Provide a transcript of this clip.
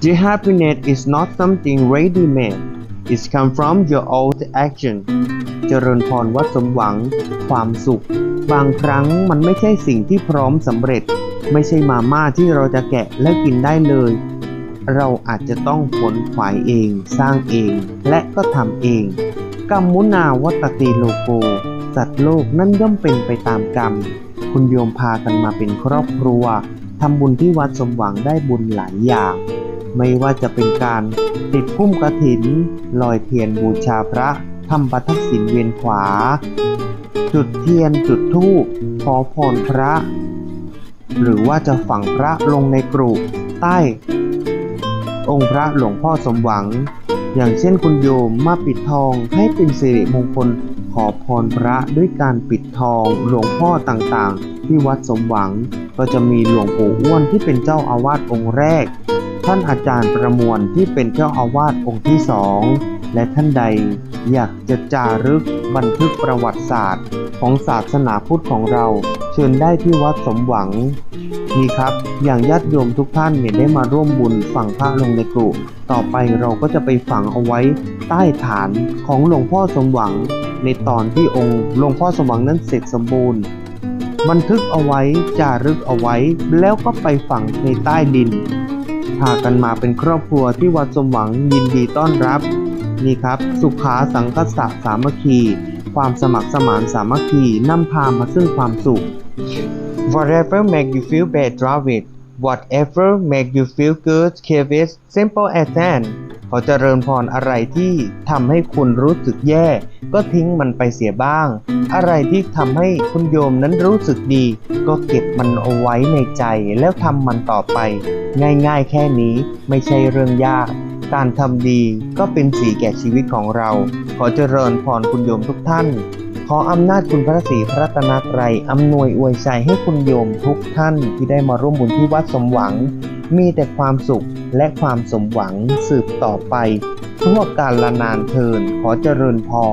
The happiness is not something ready-made. It comes from your old action. เจริญพรวัดสมหวัง ความสุข บางครั้งมันไม่ใช่สิ่งที่พร้อมสำเร็จ ไม่ใช่มาม่าที่เราจะแกะและกินได้เลย เราอาจจะต้องขนขวายเอง สร้างเอง และก็ทำเอง กรรมมุนาวัตติโลโก สัตว์โลกนั่นย่อมเป็นไปตามกรรม คุณโยมพากันมาเป็นครอบครัวทำบุญที่วัดสมหวังได้บุญหลายอย่าง ไม่ว่าจะเป็นการติดพุ่มกระถิน ลอยเทียนบูชาพระทำปัทักษิณเวียนขวา จุดเทียนจุดธูปขอพรพระ หรือว่าจะฝังพระลงในกรุใต้ องค์พระหลวงพ่อสมหวัง อย่างเช่นคุณโยมมาปิดทองให้เป็นสิริมงคลขอพรพระด้วยการปิดทองหลวงพ่อต่างๆ ที่วัดสมหวังก็จะมีหลวงปู่อ้วนที่เป็นเจ้าอาวาสองค์แรก ท่านอาจารย์ประมวลที่เป็นเจ้าอาวาสองค์ที่สองและท่านใดอยากจะจารึกบันทึกประวัติศาสตร์ ของศาสนาพุทธของเรา เชิญได้ที่วัดสมหวังนี่ครับ อย่างญาติโยมทุกท่านเนี่ยได้มาร่วมบุญฝังพระลงในกรุต่อไปเราก็จะไปฝังเอาไว้ใต้ฐานของหลวงพ่อสมหวัง ในตอนที่องค์หลวงพ่อสมหวังนั้นเสร็จสมบูรณ์ บันทึกเอาไว้จารึกเอาไว้ แล้วก็ไปฝังในใต้ดิน พากันมาเป็นครอบครัวที่วัดสมหวังยินดีต้อนรับ นี่ครับ สุขาสังคสะสามัคคี ความสมัครสมานสามัคคีนำพามาซึ่งความสุข Whatever make you feel bad drive it Whatever make you feel good keep it simple as that ขอเจริญพรอะไรที่ทำให้คุณรู้สึกแย่ ก็ทิ้งมันไปเสียบ้าง อะไรที่ทำให้คุณโยมนั้นรู้สึกดี ก็เก็บมันเอาไว้ในใจแล้วทำมันต่อไป ง่ายๆ แค่นี้ไม่ใช่เรื่องยาก การทำดีก็เป็นสีแก่ชีวิตของเรา ขอเจริญพรคุณโยมทุกท่าน ขออำนาจคุณพระศรีพระตนตรัยอำนวยอวยใจให้คุณโยมทุกท่านที่ได้มาร่วมบุญที่วัดสมหวัง มีแต่ความสุขและความสมหวังสืบต่อไปทั่วกาลนานเทินขอเจริญพร